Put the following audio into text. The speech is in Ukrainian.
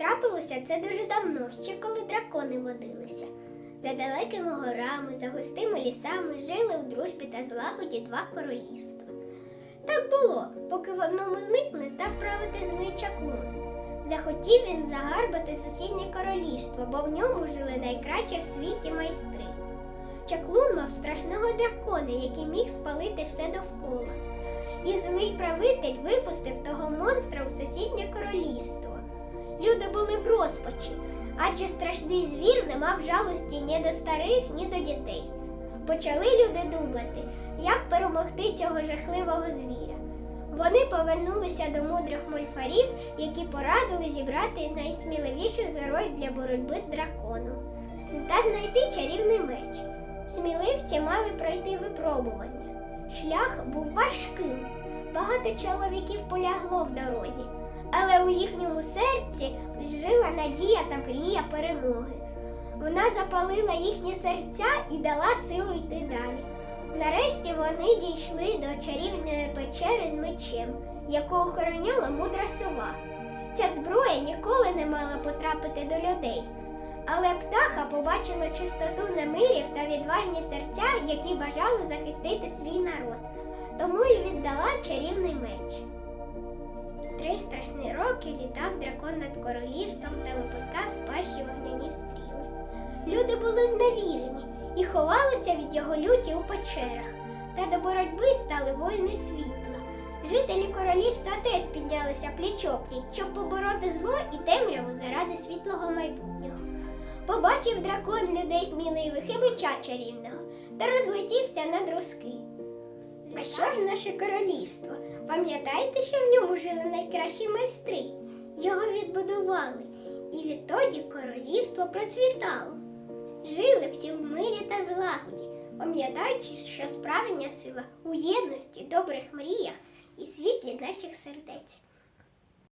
Трапилося це дуже давно, ще коли дракони водилися. За далекими горами, за густими лісами жили у дружбі та злагоді два королівства. Так було, поки в одному з них не став правити злий чаклун. Захотів він загарбати сусіднє королівство, бо в ньому жили найкращі в світі майстри. Чаклун мав страшного дракона, який міг спалити все довкола. І злий правитель випустив того монстра у сусіднє королівство. Були в розпачі, адже страшний звір не мав жалості ні до старих, ні до дітей. Почали люди думати, як перемогти цього жахливого звіря. Вони повернулися до мудрих мольфарів, які порадили зібрати найсміливіших героїв для боротьби з драконом та знайти чарівний меч. Сміливці мали пройти випробування. Шлях був важким. Багато чоловіків полягло в дорозі, їхньому серці жила надія та мрія перемоги. Вона запалила їхні серця і дала силу йти далі. Нарешті вони дійшли до чарівної печери з мечем, яку охороняла мудра сова. Ця зброя ніколи не мала потрапити до людей. Але птаха побачила чистоту намирів та відважні серця, які бажали захистити свій народ. Тому й віддала чарівний Страшні роки літав дракон над королівством та випускав з пащі вогняні стріли. Люди були зневірені і ховалися від його люті у печерах. Та до боротьби стали воїни світла. Жителі королівства теж піднялися пліч-опліч, щоб побороти зло і темряву заради світлого майбутнього. Побачив дракон людей сміливих і меча чарівного та розлетівся на друзки. А що ж наше королівство? Пам'ятаєте, що в ньому жили найкращі майстри? Його відбудували, і відтоді королівство процвітало. Жили всі в мирі та злагоді, пам'ятаючи, що справжня сила у єдності, добрих мріях і світлі наших сердець.